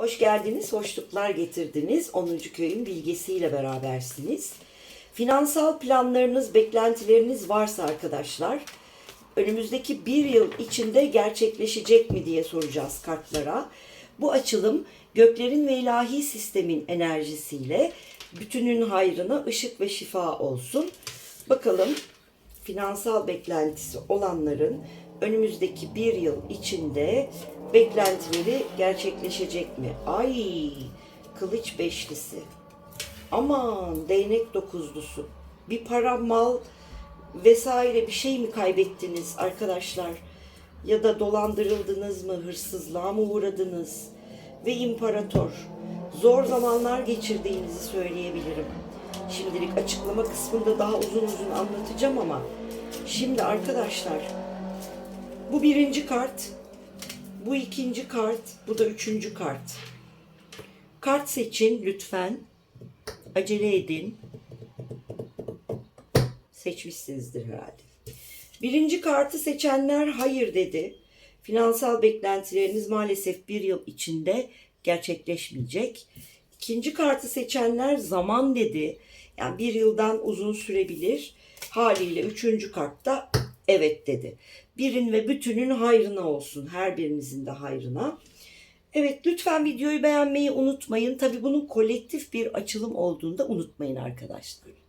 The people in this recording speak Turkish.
Hoş geldiniz, hoşluklar getirdiniz. 10. köyün bilgisiyle berabersiniz. Finansal planlarınız, beklentileriniz varsa arkadaşlar, önümüzdeki bir yıl içinde gerçekleşecek mi diye soracağız kartlara. Bu açılım göklerin ve ilahi sistemin enerjisiyle bütünün hayrına ışık ve şifa olsun. Bakalım finansal beklentisi olanların önümüzdeki bir yıl içinde beklentileri gerçekleşecek mi? Ay kılıç beşlisi. Aman değnek dokuzlusu. Bir para, mal vesaire bir şey mi kaybettiniz arkadaşlar? Ya da dolandırıldınız mı, hırsızlığa mı uğradınız? Ve imparator. Zor zamanlar geçirdiğinizi söyleyebilirim. Şimdilik açıklama kısmında daha uzun uzun anlatacağım ama şimdi arkadaşlar bu birinci kart, bu ikinci kart, bu da üçüncü kart. Kart seçin lütfen. Acele edin. Seçmişsinizdir herhalde. Birinci kartı seçenler hayır dedi. Finansal beklentileriniz maalesef bir yıl içinde gerçekleşmeyecek. İkinci kartı seçenler zaman dedi. Yani bir yıldan uzun sürebilir. Haliyle üçüncü kartta evet dedi. Birin ve bütünün hayrına olsun. Her birinizin de hayrına. Evet lütfen videoyu beğenmeyi unutmayın. Tabii bunun kolektif bir açılım olduğunu da unutmayın arkadaşlar.